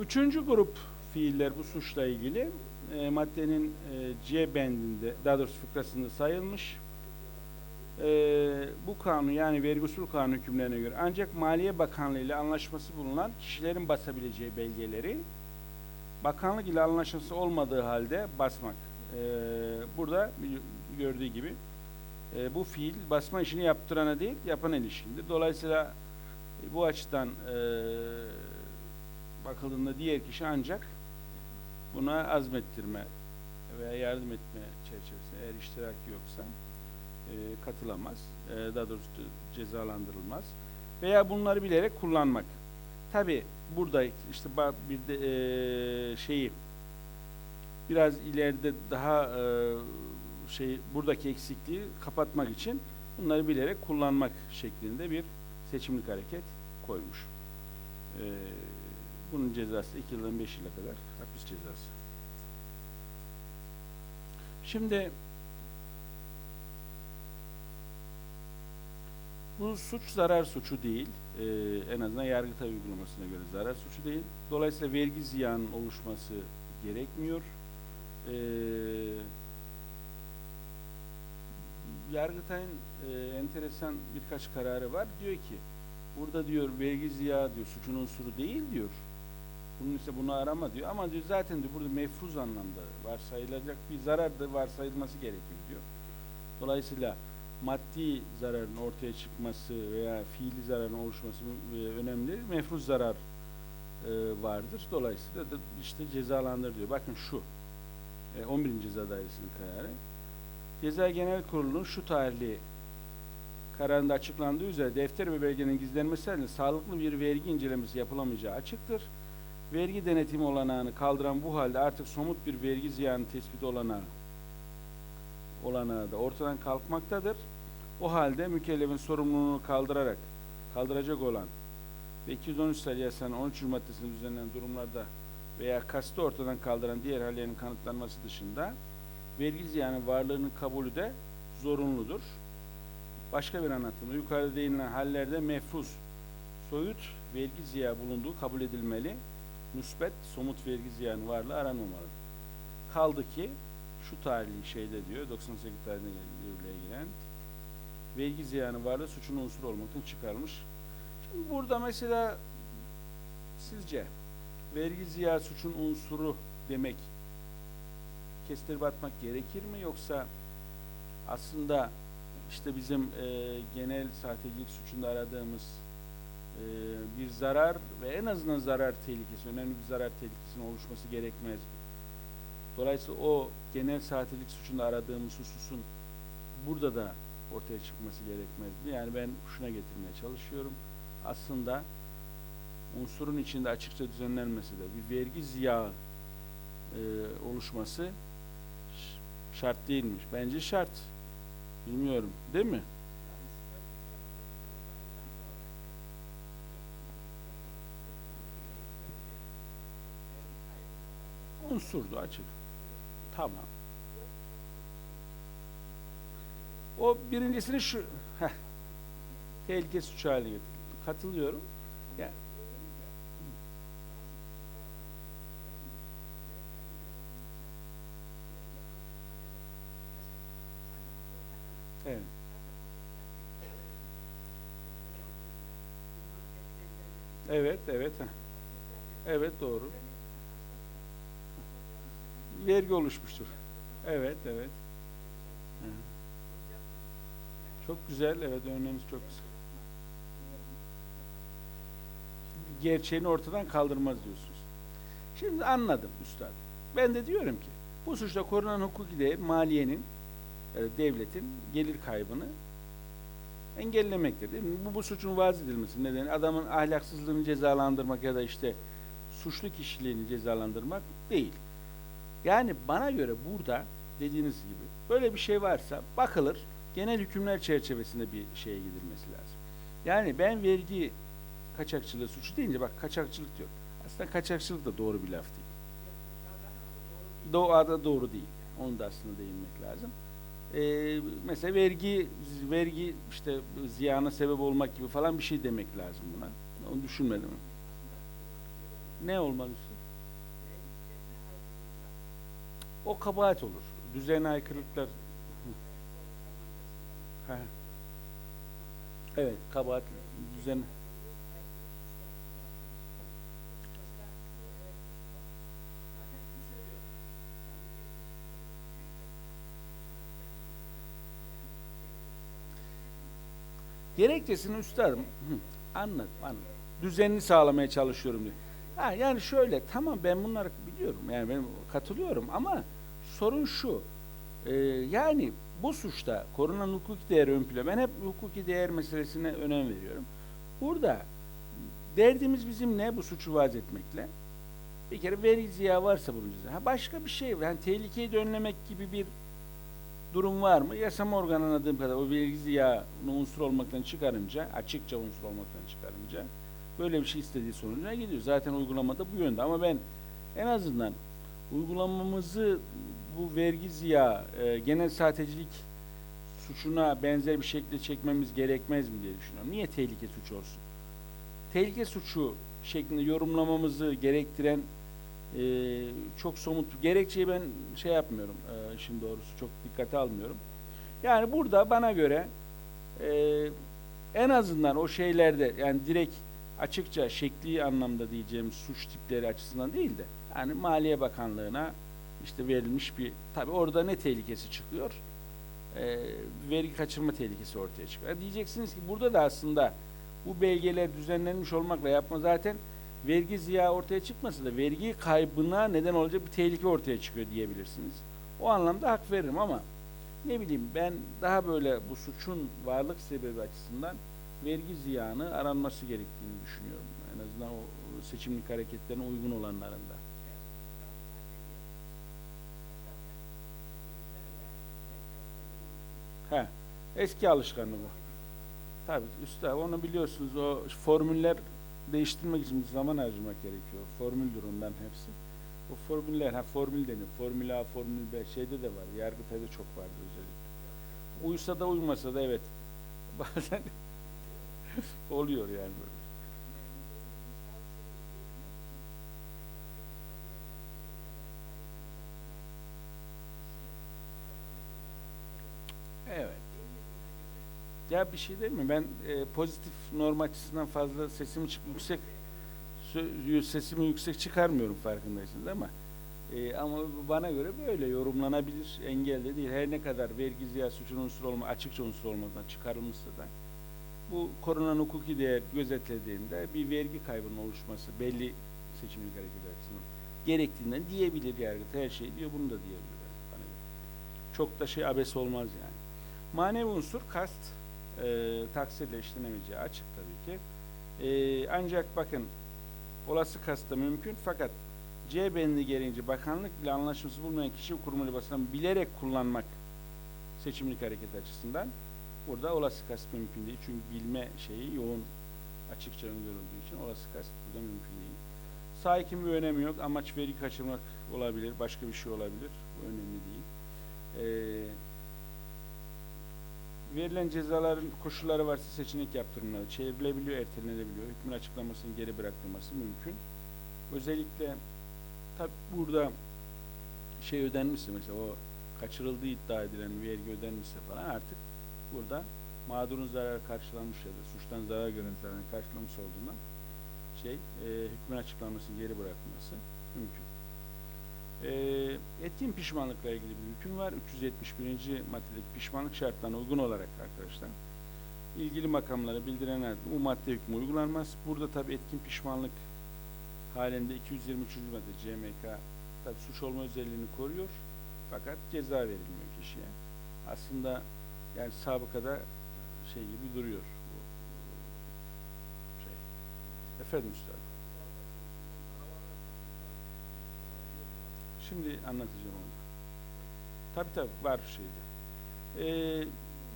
Üçüncü grup fiiller bu suçla ilgili e, maddenin e, C bendinde, daha doğrusu fıkrasında sayılmış. E, bu kanun yani vergi usul kanun hükümlerine göre ancak Maliye Bakanlığı ile anlaşması bulunan kişilerin basabileceği belgeleri bakanlık ile anlaşması olmadığı halde basmak. E, burada gördüğü gibi e, bu fiil basma işini yaptırana değil yapana ilişkindir. Dolayısıyla bu açıdan e, bakıldığında diğer kişi ancak buna azmettirme veya yardım etme çerçevesinde eğer iştiraki yoksa e, katılamaz. E, daha doğrusu cezalandırılmaz. Veya bunları bilerek kullanmak. Tabi burada işte bir de e, şeyi biraz ileride daha e, şey buradaki eksikliği kapatmak için bunları bilerek kullanmak şeklinde bir seçimlik hareket koymuş. E, bunun cezası 2 yıldan 5 yıla kadar hapis cezası. Şimdi bu suç zarar suçu değil. Ee, en azından Yargıtay uygulamasına göre zarar suçu değil. Dolayısıyla vergi ziyanının oluşması gerekmiyor. Ee, Yargıtay'ın e, enteresan birkaç kararı var. Diyor ki burada diyor vergi ziya diyor suçun unsuru değil diyor. Bunun ise bunu arama diyor. Ama diyor zaten diyor burada mefruz anlamda varsayılacak bir zarar da varsayılması gerekiyor diyor. Dolayısıyla maddi zararın ortaya çıkması veya fiili zararın oluşması e, önemli. Mefruz zarar e, vardır. Dolayısıyla da işte cezalandır diyor. Bakın şu e, 11. Ceza Dairesi'nin kararı. Ceza Genel Kurulu'nun şu tarihli kararında açıklandığı üzere defter ve belgenin gizlenmesi halinde sağlıklı bir vergi incelemesi yapılamayacağı açıktır. Vergi denetimi olanağını kaldıran bu halde artık somut bir vergi ziyanı tespit olanağı olanağı da ortadan kalkmaktadır. O halde mükellefin sorumluluğunu kaldırarak kaldıracak olan ve 213 sayılı yasanın 13. maddesinde düzenlenen durumlarda veya kasti ortadan kaldıran diğer hallerin kanıtlanması dışında vergi ziyanı varlığının kabulü de zorunludur. Başka bir anlatımda yukarıda değinilen hallerde mefruz, soyut vergi ziya bulunduğu kabul edilmeli. Müsbet, somut vergi ziyanı varlığı aranmamalıdır. Kaldı ki şu tarihli şeyde diyor 98 tarihinde yürürlüğe giren vergi ziyanı varlığı suçun unsuru olmaktan çıkarılmış. Şimdi burada mesela sizce vergi ziya suçun unsuru demek kestirip atmak gerekir mi yoksa aslında işte bizim e, genel sahtecilik suçunda aradığımız bir zarar ve en azından zarar tehlikesi, önemli bir zarar tehlikesinin oluşması gerekmez? Dolayısıyla o genel sahtecilik suçunda aradığımız hususun burada da ortaya çıkması gerekmez mi? Yani ben şuna getirmeye çalışıyorum. Aslında unsurun içinde açıkça düzenlenmesi de bir vergi ziyağı e, oluşması şart değilmiş. Bence şart. Bilmiyorum. Değil mi? Unsurdu açık. Tamam. O birincisini şu heh, tehlike suçu haline getirdi. Katılıyorum. Ya, evet. Evet, evet. Evet, doğru. Vergi oluşmuştur. Evet, evet. Hı. Çok güzel, evet örneğiniz çok güzel. Gerçeğini ortadan kaldırmaz diyorsunuz. Şimdi anladım üstad. Ben de diyorum ki bu suçla korunan hukuki değer maliyenin, yani devletin gelir kaybını engellemektir değil mi? Bu, bu suçun vaz edilmesi nedeni adamın ahlaksızlığını cezalandırmak ya da işte suçlu kişiliğini cezalandırmak değil. Yani bana göre burada dediğiniz gibi böyle bir şey varsa bakılır genel hükümler çerçevesinde bir şeye gidilmesi lazım. Yani ben vergi kaçakçılığı suçu deyince bak kaçakçılık diyor. Aslında kaçakçılık da doğru bir laf değil. Doğada doğru değil. Onu da aslında değinmek lazım. Ee, mesela vergi vergi işte ziyana sebep olmak gibi falan bir şey demek lazım buna. Onu düşünmedim. Ne olmalı? O kabahat olur. Düzene aykırılıklar. Evet, kabahat düzen. Gerekçesini üstadım hı, anladım, anladım. Düzenini sağlamaya çalışıyorum diyor. Ha, yani şöyle tamam ben bunları biliyorum yani ben katılıyorum ama sorun şu e, yani bu suçta korunan hukuki değer ön plana ben hep hukuki değer meselesine önem veriyorum. Burada derdimiz bizim ne bu suçu vaz etmekle? Bir kere veri ziya varsa bunun cezası. Ha başka bir şey yani tehlikeyi de önlemek gibi bir durum var mı? Yasama organı anladığım kadar o vergi ziyağını unsur olmaktan çıkarınca, açıkça unsur olmaktan çıkarınca böyle bir şey istediği sonucuna gidiyor. Zaten uygulamada bu yönde ama ben en azından uygulamamızı bu vergi ziya, e, genel sahtecilik suçuna benzer bir şekilde çekmemiz gerekmez mi diye düşünüyorum. Niye tehlike suçu olsun? Tehlike suçu şeklinde yorumlamamızı gerektiren e, çok somut gerekçeyi ben şey yapmıyorum e, işin doğrusu çok dikkate almıyorum. Yani burada bana göre e, en azından o şeylerde yani direkt açıkça şekli anlamda diyeceğimiz suç tipleri açısından değil de yani Maliye Bakanlığı'na işte verilmiş bir tabi orada ne tehlikesi çıkıyor? E, vergi kaçırma tehlikesi ortaya çıkıyor. Yani diyeceksiniz ki burada da aslında bu belgeler düzenlenmiş olmakla yapma zaten vergi ziya ortaya çıkmasa da vergi kaybına neden olacak bir tehlike ortaya çıkıyor diyebilirsiniz. O anlamda hak veririm ama ne bileyim ben daha böyle bu suçun varlık sebebi açısından vergi ziyanı aranması gerektiğini düşünüyorum. En azından o seçimlik hareketlerine uygun olanlarında. He, eski alışkanlığı bu. Tabii üstad onu biliyorsunuz o formüller değiştirmek için zaman harcamak gerekiyor. Formüldür ondan hepsi. O formüller, ha formül deniyor. Formül A, formül B şeyde de var. Yargıtay'da çok vardı özellikle. Uysa da uymasa da evet. Bazen oluyor yani böyle. Evet. Ya bir şey değil mi? Ben e, pozitif norm açısından fazla sesimi çık yüksek sesimi yüksek çıkarmıyorum farkındaysınız ama e, ama bana göre böyle yorumlanabilir. Engel de değil. Her ne kadar vergi ziya suçun unsur olma açıkça unsur olmadan çıkarılmışsa da bu korunan hukuki değer gözetlediğinde bir vergi kaybının oluşması belli seçimlik hareket açısından gerektiğinden diyebilir yargıt her şey diyor bunu da diyebilir bana göre. Çok da şey abes olmaz yani. Manevi unsur kast e, taksirle işlenemeyeceği açık tabii ki. E, ancak bakın olası kasta mümkün fakat C bendi gereğince bakanlık ile anlaşması bulmayan kişi kurum ile basından bilerek kullanmak seçimlik hareket açısından burada olası kast mümkün değil. Çünkü bilme şeyi yoğun açıkça öngörüldüğü için olası kast burada mümkün değil. Sahikin bir önemi yok. Amaç veri kaçırmak olabilir. Başka bir şey olabilir. Bu önemli değil. Eee verilen cezaların koşulları varsa seçenek yaptırımları çevrilebiliyor, ertelenebiliyor. Hükmün açıklamasının geri bırakılması mümkün. Özellikle tabi burada şey ödenmişse mesela o kaçırıldığı iddia edilen vergi ödenmişse falan artık burada mağdurun zararı karşılanmış ya da suçtan zarar gören zararını karşılamış olduğundan şey e, hükmün açıklamasının geri bırakılması mümkün. E, etkin pişmanlıkla ilgili bir hüküm var. 371. maddedeki pişmanlık şartlarına uygun olarak arkadaşlar ilgili makamlara bildiren halde bu madde hükmü uygulanmaz. Burada tabi etkin pişmanlık halinde 223. madde CMK tabi suç olma özelliğini koruyor. Fakat ceza verilmiyor kişiye. Aslında yani sabıkada şey gibi duruyor bu şey. Efendim üstad. Şimdi anlatacağım onu. Tabi tabi var şeyde. Ee,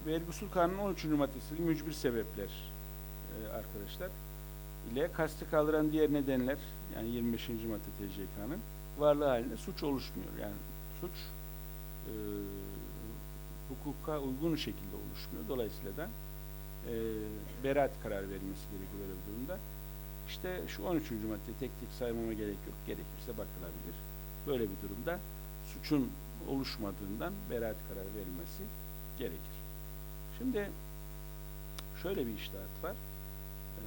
Vergi Usul Kanunu'nun 13. maddesi mücbir sebepler e, arkadaşlar ile kasti kaldıran diğer nedenler yani 25. madde TCK'nın varlığı halinde suç oluşmuyor. Yani suç e, hukuka uygun şekilde oluşmuyor. Dolayısıyla da e, beraat karar verilmesi gerekiyor böyle bir durumda. İşte şu 13. madde tek tek saymama gerek yok. Gerekirse bakılabilir. Böyle bir durumda suçun oluşmadığından beraat kararı verilmesi gerekir. Şimdi şöyle bir iştahat var. Ee,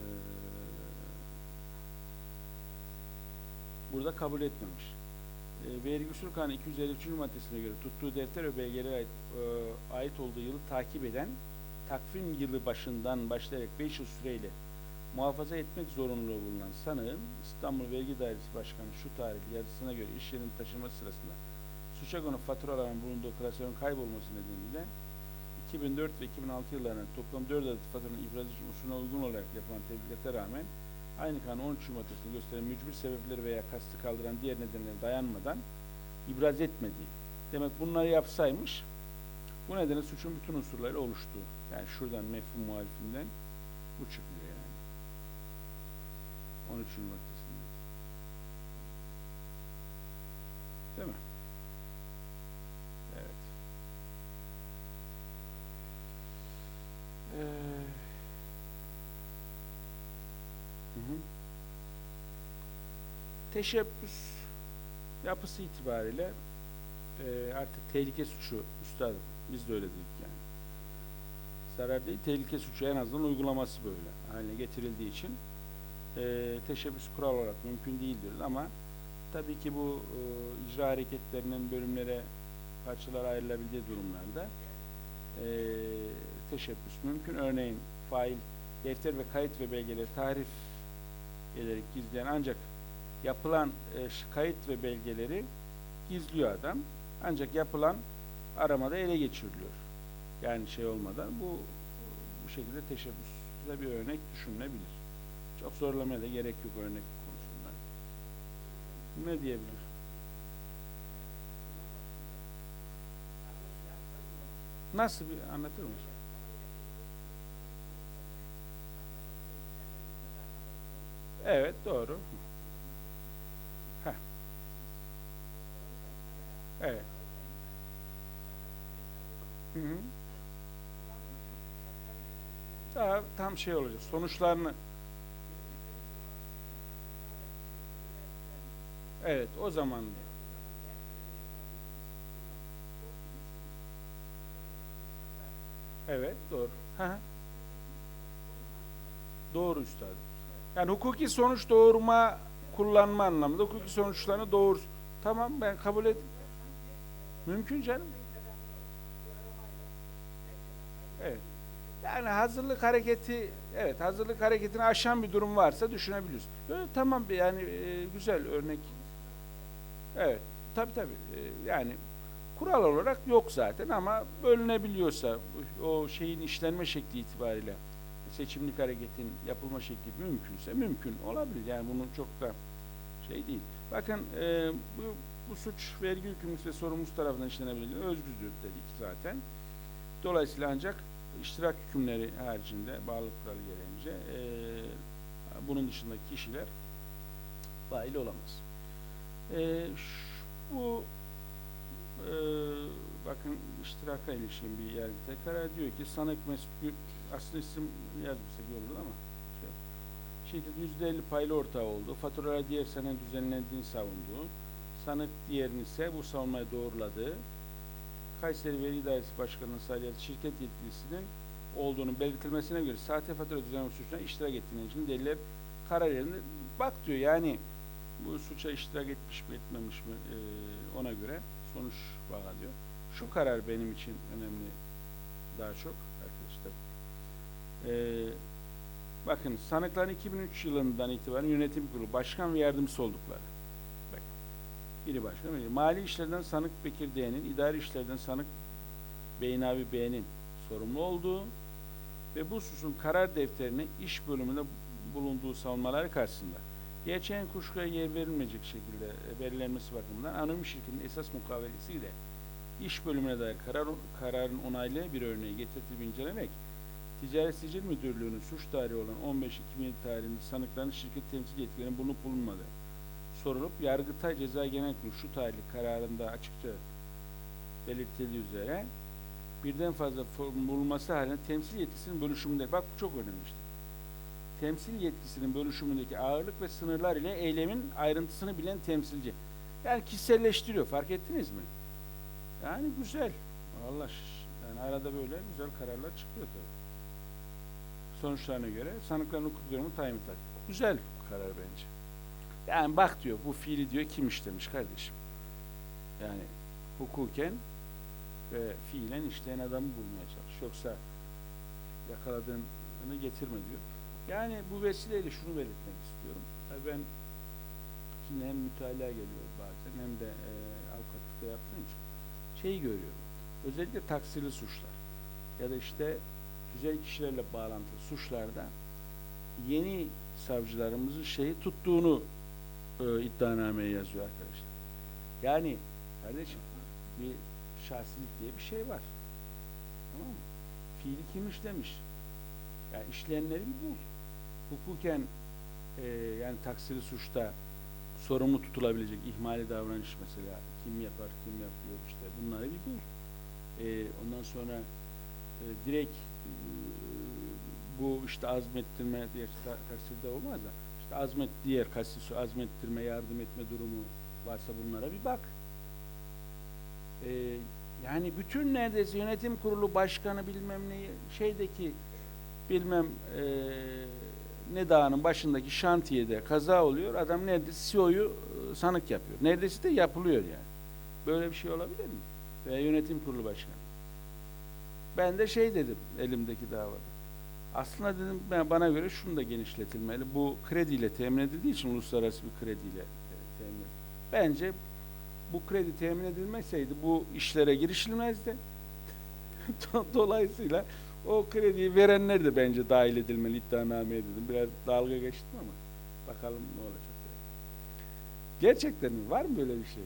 burada kabul etmemiş. Ee, vergi usul kanunu 253. maddesine göre tuttuğu defter ve belgelere ait, e, ait olduğu yılı takip eden takvim yılı başından başlayarak 5 yıl süreyle muhafaza etmek zorunluluğu bulunan sanığın İstanbul Vergi Dairesi Başkanı şu tarihli yazısına göre iş yerinin taşınması sırasında suça konu faturaların bulunduğu klasörün kaybolması nedeniyle 2004 ve 2006 yıllarında toplam 4 adet faturanın ibraz usulüne uygun olarak yapılan tebliğate rağmen aynı kanun 13 maddesinde gösteren mücbir sebepleri veya kastı kaldıran diğer nedenlere dayanmadan ibraz etmediği. Demek bunları yapsaymış bu nedenle suçun bütün unsurları oluştu. Yani şuradan mefhum muhalifinden bu yani. 13. maddesinde. Değil mi? Evet. Ee, hı hı. Teşebbüs yapısı itibariyle e, artık tehlike suçu üstadım. Biz de öyle dedik yani. Zarar değil, tehlike suçu en azından uygulaması böyle haline getirildiği için e, teşebbüs kural olarak mümkün değildir ama tabii ki bu e, icra hareketlerinin bölümlere parçalara ayrılabildiği durumlarda e, teşebbüs mümkün. Örneğin fail defter ve kayıt ve belgeleri tahrif ederek gizleyen ancak yapılan e, kayıt ve belgeleri gizliyor adam. Ancak yapılan aramada ele geçiriliyor. Yani şey olmadan bu bu şekilde teşebbüste bir örnek düşünülebilir. Çok zorlamaya da gerek yok örnek konusunda. Ne diyebilir? Nasıl bir anlatır mısın? Evet doğru. Heh. Evet. Hı hı. Daha tam şey olacak. Sonuçlarını Evet, o zaman Evet, doğru. Hı. doğru üstadım. Yani hukuki sonuç doğurma kullanma anlamında hukuki sonuçlarını doğur. Tamam ben kabul et. Mümkün canım. Evet. Yani hazırlık hareketi, evet hazırlık hareketini aşan bir durum varsa düşünebiliyoruz. Yo, tamam yani e, güzel örnek. Evet, tabi tabi. yani kural olarak yok zaten ama bölünebiliyorsa o şeyin işlenme şekli itibariyle seçimlik hareketin yapılma şekli mümkünse mümkün olabilir. Yani bunun çok da şey değil. Bakın e, bu, bu suç vergi yükümlüsü ve sorumlusu tarafından işlenebilir. Özgüzdür dedik zaten. Dolayısıyla ancak iştirak hükümleri haricinde bağlılık kuralı gereğince e, bunun dışındaki kişiler fail olamaz. E, şu- bu e, bakın iştiraka ilişkin bir yargıtay karar diyor ki sanık mesul aslında isim yazmışsak iyi olur ama şey, şirket yüzde elli paylı ortağı oldu. Faturalar diğer sene düzenlendiğini savundu. Sanık diğerini ise bu savunmayı doğruladı. Kayseri Veri Dairesi Başkanı'nın sayılı şirket yetkilisinin olduğunu belirtilmesine göre sahte fatura düzenleme suçuna iştirak ettiğinin için deliller karar yerinde bak diyor yani bu suça iştirak etmiş mi etmemiş mi e, ona göre sonuç bağlanıyor. Şu karar benim için önemli daha çok arkadaşlar. E, bakın sanıkların 2003 yılından itibaren yönetim kurulu başkan ve yardımcısı oldukları. Bak, biri başkan, biri mali işlerden sanık Bekir D'nin, idari işlerden sanık Beynavi B'nin sorumlu olduğu ve bu hususun karar defterine iş bölümünde bulunduğu savunmaları karşısında gerçeğin kuşkuya yer verilmeyecek şekilde belirlenmesi bakımından anonim şirketin esas mukavelesiyle iş bölümüne dair karar, kararın onaylı bir örneği getirtilip incelemek Ticaret Sicil Müdürlüğü'nün suç tarihi olan 15-2007 tarihinde sanıkların şirket temsil yetkilerinin bulunup bulunmadığı sorulup Yargıtay Ceza Genel Kurulu şu tarihli kararında açıkça belirtildiği üzere birden fazla bulunması halinde temsil yetkisinin bölüşümünde bak bu çok önemli işte. Temsil yetkisinin bölüşümündeki ağırlık ve sınırlar ile eylemin ayrıntısını bilen temsilci. Yani kişiselleştiriyor. Fark ettiniz mi? Yani güzel. Allah yani arada böyle güzel kararlar çıkıyor tabii. Sonuçlarına göre sanıkların hukuk durumu tayin tak. Güzel karar bence. Yani bak diyor bu fiili diyor kim işlemiş kardeşim. Yani hukuken ve fiilen işleyen adamı bulmaya çalış. Yoksa yakaladığını getirme diyor. Yani bu vesileyle şunu belirtmek istiyorum. Ben şimdi hem mütalaa geliyor bazen hem de e, avukatlıkta yaptığım için şeyi görüyorum. Özellikle taksirli suçlar ya da işte güzel kişilerle bağlantılı suçlarda yeni savcılarımızın şeyi tuttuğunu e, iddianameye yazıyor arkadaşlar. Yani kardeşim bir şahsilik diye bir şey var. Tamam mı? Fiili kim işlemiş? Yani işleyenleri bul. Hukuken e, yani taksiri suçta sorumlu tutulabilecek ihmali davranış mesela kim yapar, kim yapıyor işte bunları bir bul. E, ondan sonra e, direkt e, bu işte azmettirme diye ta- taksirde olmaz da işte azmet diğer kasisi azmettirme, yardım etme durumu varsa bunlara bir bak. E, yani bütün neredeyse yönetim kurulu başkanı bilmem neyi şeydeki bilmem e, ne dağının başındaki şantiyede kaza oluyor. Adam neredeyse CEO'yu e, sanık yapıyor. Neredeyse de yapılıyor yani. Böyle bir şey olabilir mi? Veya yönetim kurulu başkanı. Ben de şey dedim elimdeki davada. Aslında dedim ben bana göre şunu da genişletilmeli. Bu krediyle temin edildiği için uluslararası bir krediyle temin edildi. Bence bu kredi temin edilmeseydi bu işlere girişilmezdi. Dolayısıyla o krediyi verenler de bence dahil edilmeli iddianameye dedim. Biraz dalga geçtim ama bakalım ne olacak. Yani. Gerçekten mi? Var mı böyle bir şey?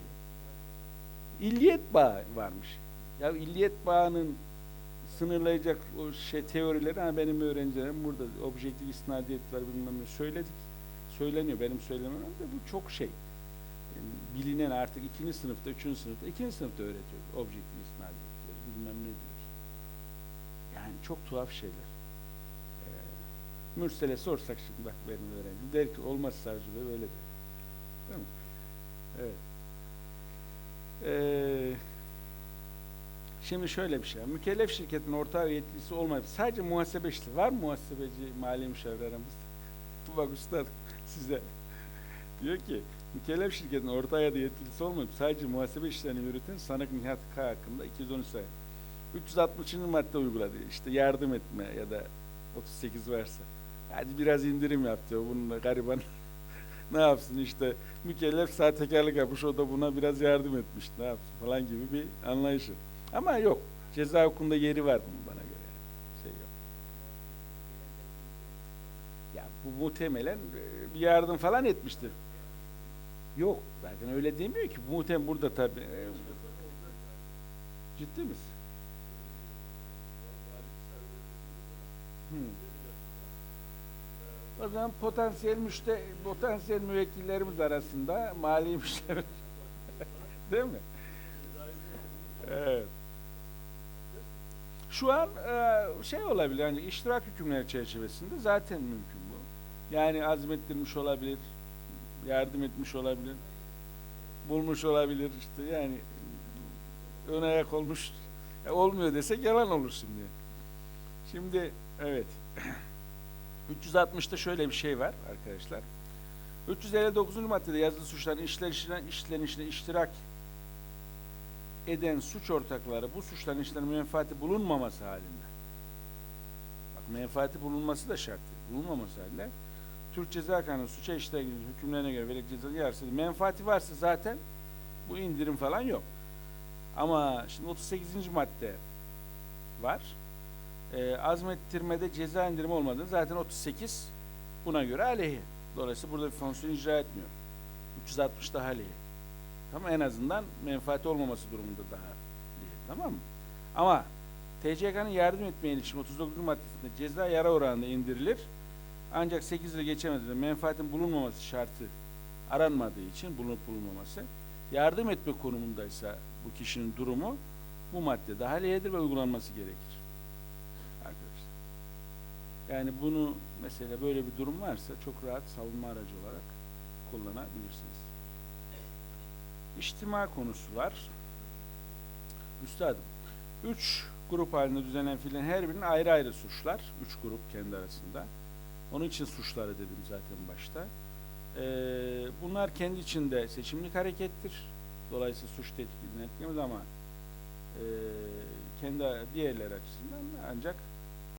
İlliyet bağı varmış. Ya illiyet bağının sınırlayacak o şey teorileri ha benim öğrencilerim burada objektif isnadiyet var bilmem ne söyledik. Söyleniyor benim söylemem de bu çok şey. Yani bilinen artık ikinci sınıfta, üçüncü sınıfta, ikinci sınıfta öğretiyoruz. Objektif isnadiyet bilmem ne diyoruz. Yani çok tuhaf şeyler. Ee, Mürsel'e sorsak şimdi bak benim öğrencim der ki olmaz savcı bey böyle der. Değil mi? Evet. Ee, şimdi şöyle bir şey. Mükellef şirketin ortağı yetkilisi olmayıp sadece muhasebe işleri var mı muhasebeci mali müşavir aramızda? Bak üstad size diyor ki mükellef şirketin ortağı ya da yetkilisi olmayıp sadece muhasebe işlerini yürüten sanık Nihat K hakkında 213 sayı. 360. madde uyguladı. İşte yardım etme ya da 38 varsa. Hadi biraz indirim yap diyor. Bununla gariban ne yapsın işte mükellef sahtekarlık yapmış o da buna biraz yardım etmiş ne yapsın falan gibi bir anlayışı. Ama yok. Ceza hukukunda yeri var bunun bana göre. Şey yok. Ya bu muhtemelen e, bir yardım falan etmiştir. Yok. Zaten öyle demiyor ki. Bu muhtemelen burada tabii. e, Ciddi misin? Hmm. O zaman potansiyel müşte potansiyel müvekkillerimiz arasında mali müşteri değil mi? Evet. Şu an e, şey olabilir yani iştirak hükümleri çerçevesinde zaten mümkün bu. Yani azmettirmiş olabilir, yardım etmiş olabilir, bulmuş olabilir işte yani ön ayak olmuş. E, olmuyor desek yalan olur şimdi. Şimdi evet. 360'ta şöyle bir şey var arkadaşlar. 359. maddede yazılı suçların işlenişine, işlenişine iştirak eden suç ortakları bu suçların işlerine menfaati bulunmaması halinde. Bak menfaati bulunması da şart. Bulunmaması halinde Türk Ceza Kanunu suça işler hükümlerine göre verilacak ceza yarısı menfaati varsa zaten bu indirim falan yok. Ama şimdi 38. madde var. Ee, azmettirmede ceza indirimi olmadığını zaten 38 buna göre aleyhi. Dolayısıyla burada bir fonksiyon icra etmiyor. 360 daha aleyhi. Tamam en azından menfaati olmaması durumunda daha aleyhi. Tamam mı? Ama TCK'nın yardım etmeye ilişkin 39. maddesinde ceza yara oranında indirilir. Ancak 8 yıl geçemediğinde menfaatin bulunmaması şartı aranmadığı için bulunup bulunmaması yardım etme konumundaysa bu kişinin durumu bu madde daha aleyhidir ve uygulanması gerekir. Yani bunu mesela böyle bir durum varsa çok rahat savunma aracı olarak kullanabilirsiniz. İçtima konusu var. Üstadım, üç grup halinde düzenlenen fiillerin her birinin ayrı ayrı suçlar. Üç grup kendi arasında. Onun için suçları dedim zaten başta. Ee, bunlar kendi içinde seçimlik harekettir. Dolayısıyla suç tetkikini etkilemez ama e, kendi diğerleri açısından ancak